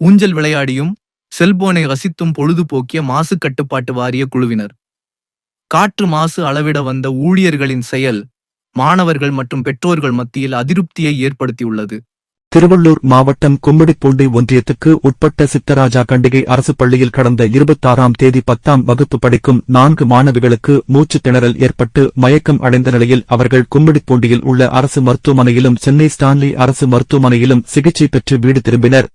ஊஞ்சல் விளையாடியும் செல்போனை ரசித்தும் பொழுதுபோக்கிய மாசு கட்டுப்பாட்டு வாரிய குழுவினர். காற்று மாசு அளவிட வந்த ஊழியர்களின் செயல் மாணவர்கள் மற்றும் பெற்றோர்கள் மத்தியில் அதிருப்தியை ஏற்படுத்தியுள்ளது. திருவள்ளூர் மாவட்டம் கும்மிடிப்பூண்டி ஒன்றியத்துக்கு உட்பட்ட சித்தராஜா கண்டிகை அரசு பள்ளியில் கடந்த இருபத்தாறாம் தேதி பத்தாம் வகுப்பு படிக்கும் நான்கு மாணவிகளுக்கு மூச்சுத் திணறல் ஏற்பட்டு மயக்கம் அடைந்த நிலையில் அவர்கள் கும்மிடிப்பூண்டியில் உள்ள அரசு மருத்துவமனையிலும் சென்னை ஸ்டான்லி அரசு மருத்துவமனையிலும் சிகிச்சை பெற்று வீடு திரும்பினர்.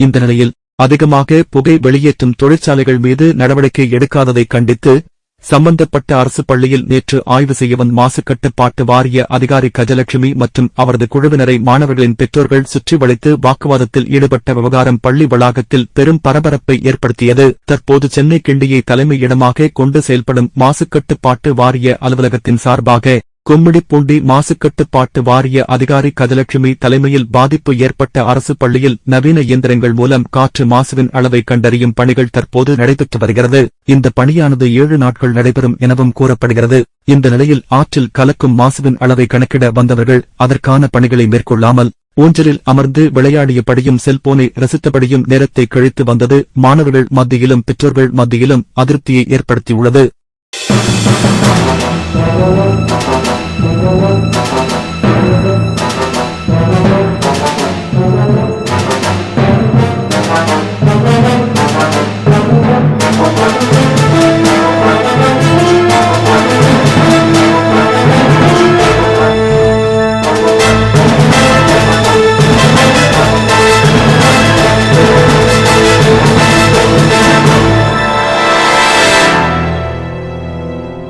இந்த நிலையில் அதிகமாக புகை வெளியேற்றும் தொழிற்சாலைகள் மீது நடவடிக்கை எடுக்காததை கண்டித்து சம்பந்தப்பட்ட அரசு பள்ளியில் நேற்று ஆய்வு செய்யவன் வந்த மாசு கட்டுப்பாட்டு வாரிய அதிகாரி கஜலட்சுமி மற்றும் அவரது குழுவினரை மாணவர்களின் பெற்றோர்கள் சுற்றி வளைத்து வாக்குவாதத்தில் ஈடுபட்ட விவகாரம் பள்ளி வளாகத்தில் பெரும் பரபரப்பை ஏற்படுத்தியது. தற்போது சென்னை கிண்டியை தலைமையிடமாக கொண்டு செயல்படும் மாசு கட்டுப்பாட்டு வாரிய அலுவலகத்தின் சார்பாக கும்மிடிப்பூண்டி மாசுக்கட்டுப்பாட்டு வாரிய அதிகாரி கஜலட்சுமி தலைமையில் பாதிப்பு ஏற்பட்ட அரசு பள்ளியில் நவீன இயந்திரங்கள் மூலம் காற்று மாசுவின் அளவை கண்டறியும் பணிகள் தற்போது நடைபெற்று வருகிறது. இந்த பணியானது ஏழு நாட்கள் நடைபெறும் எனவும் கூறப்படுகிறது. இந்த நிலையில் ஆற்றில் கலக்கும் மாசுவின் அளவை கணக்கிட வந்தவர்கள் அதற்கான பணிகளை மேற்கொள்ளாமல் ஊஞ்சலில் அமர்ந்து விளையாடியபடியும் செல்போனை ரசித்தபடியும் நேரத்தை கழித்து வந்தது மாணவர்கள் மத்தியிலும் பெற்றோர்கள் மத்தியிலும் அதிருப்தியை ஏற்படுத்தியுள்ளது.